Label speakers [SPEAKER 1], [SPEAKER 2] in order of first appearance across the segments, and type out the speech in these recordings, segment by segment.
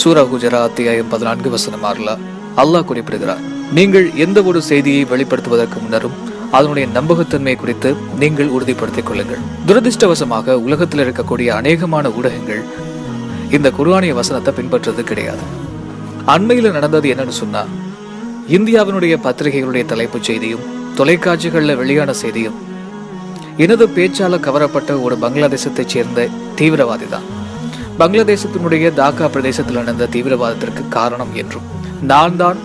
[SPEAKER 1] சூரா குஜரா அத்தியாயம் பதினான்கு வசனம் ஆறுல அல்லாஹ் குறிப்பிடுகிறார் நீங்கள் எந்த ஒரு செய்தியை வெளிப்படுத்துவதற்கு முன்னரும் அதனுடைய நம்பகத்தன்மை குறித்து நீங்கள் உறுதிப்படுத்திக் கொள்ளுங்கள். துரதிருஷ்டவசமாக உலகத்தில் இருக்கக்கூடிய அநேகமான ஊடகங்கள் இந்த குர்ஆனிய வசனத்தை பின்பற்றுறது கிடையாது. அண்மையில் நடந்தது என்னன்னு சொன்னா இந்தியாவினுடைய பத்திரிகைகளுடைய தலைப்புச் செய்தியும் தொலைக்காட்சிகளில் வெளியான செய்தியும் எனது பேச்சால கவரப்பட்ட ஒரு பங்களாதேசத்தைச் சேர்ந்த தீவிரவாதி தான் பங்களாதேசத்தினுடைய தாக்கா பிரதேசத்தில் நடந்த தீவிரவாதத்திற்கு காரணம் என்றும் நான் தான்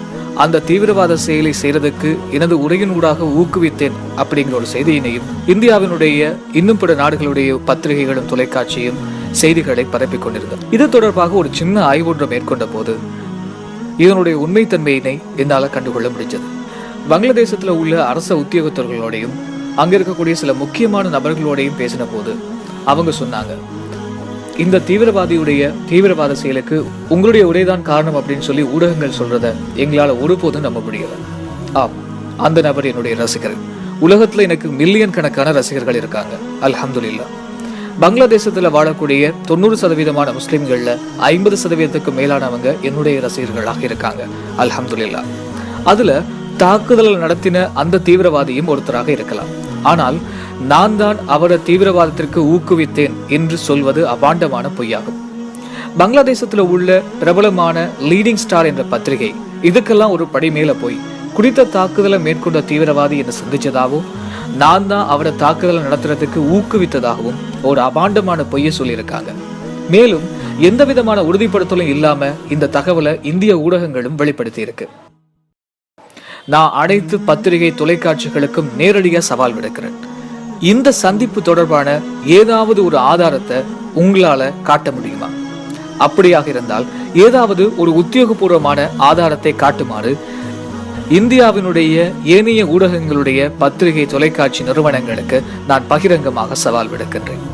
[SPEAKER 1] அந்த தீவிரவாத செயலை செய்யறதுக்கு எனது உரையின் ஊடாக ஊக்குவித்தேன் அப்படிங்கிற ஒரு செய்தியினையும் இந்தியாவினுடைய இன்னும் பிற நாடுகளுடைய பத்திரிகைகளும் தொலைக்காட்சியும் செய்திகளை பரப்பிக் கொண்டிருந்தது. இது தொடர்பாக ஒரு சின்ன ஆய்வொன்றை மேற்கொண்ட போது இதனுடைய உண்மைத்தன்மையினை என்னால் கண்டுகொள்ள முடிஞ்சது. பங்களாதேசத்தில் உள்ள அரச உத்தியோகத்தர்களோடையும் அங்க இருக்கக்கூடிய சில முக்கியமான நபர்களோடையும் பேசின போது அவங்க சொன்னாங்க இந்த தீவிரவாதியுடைய தீவிரவாத செயலுக்கு உங்களுடைய உரைதான் காரணம் அப்படின்னு சொல்லி ஊடகங்கள் சொல்றத எங்களால ஒருபோதும் நம்ப முடியல. ஆம் அந்த நபர் என்னுடைய ரசிகர். உலகத்துல எனக்கு மில்லியன் கணக்கான ரசிகர்கள் இருக்காங்க. அல்ஹம்துலில்லாஹ் பங்களாதேசத்துல வாழக்கூடிய தொண்ணூறு சதவீதமான முஸ்லிம்கள்ல ஐம்பது சதவீதத்துக்கு மேலானவங்க என்னுடைய ரசிகர்களாக இருக்காங்க. அல்ஹம்துலில்லாஹ் அதுல தாக்குதல் நடத்தின அந்த தீவிரவாதியும் ஒருத்தராக இருக்கலாம். ஆனால் நான் தான் அவரை தீவிரவாதத்திற்கு ஊக்குவித்தேன் என்று சொல்வது அபாண்டமான பொய்யாகும். பங்களாதேசத்தில் உள்ள பிரபலமான லீடிங் ஸ்டார் என்ற பத்திரிகை இதுக்கெல்லாம் ஒரு படி மேல போய் குறித்த தாக்குதலை மேற்கொண்ட தீவிரவாதி என்னை சந்திச்சதாகவும் நான் தான் அவரை தாக்குதலை நடத்துறதுக்கு ஊக்குவித்ததாகவும் ஒரு அபாண்டமான பொய்யை சொல்லியிருக்காங்க. மேலும் எந்த விதமான உறுதிப்படுத்தலும் இல்லாம இந்த தகவலை இந்திய ஊடகங்களும் வெளிப்படுத்தி இருக்கு நான் அனைத்து பத்திரிகை தொலைக்காட்சிகளுக்கும் நேரடியாக சவால் விடுக்கிறேன். இந்த சந்திப்பு தொடர்பான ஏதாவது ஒரு ஆதாரத்தை உங்களால காட்ட முடியுமா? அப்படியாக இருந்தால் ஏதாவது ஒரு உத்தியோகபூர்வமான ஆதாரத்தை காட்டுமாறு இந்தியாவினுடைய ஏனைய ஊடகங்களுடைய பத்திரிகை தொலைக்காட்சி நிறுவனங்களுக்கு நான் பகிரங்கமாக சவால் விடுக்கின்றேன்.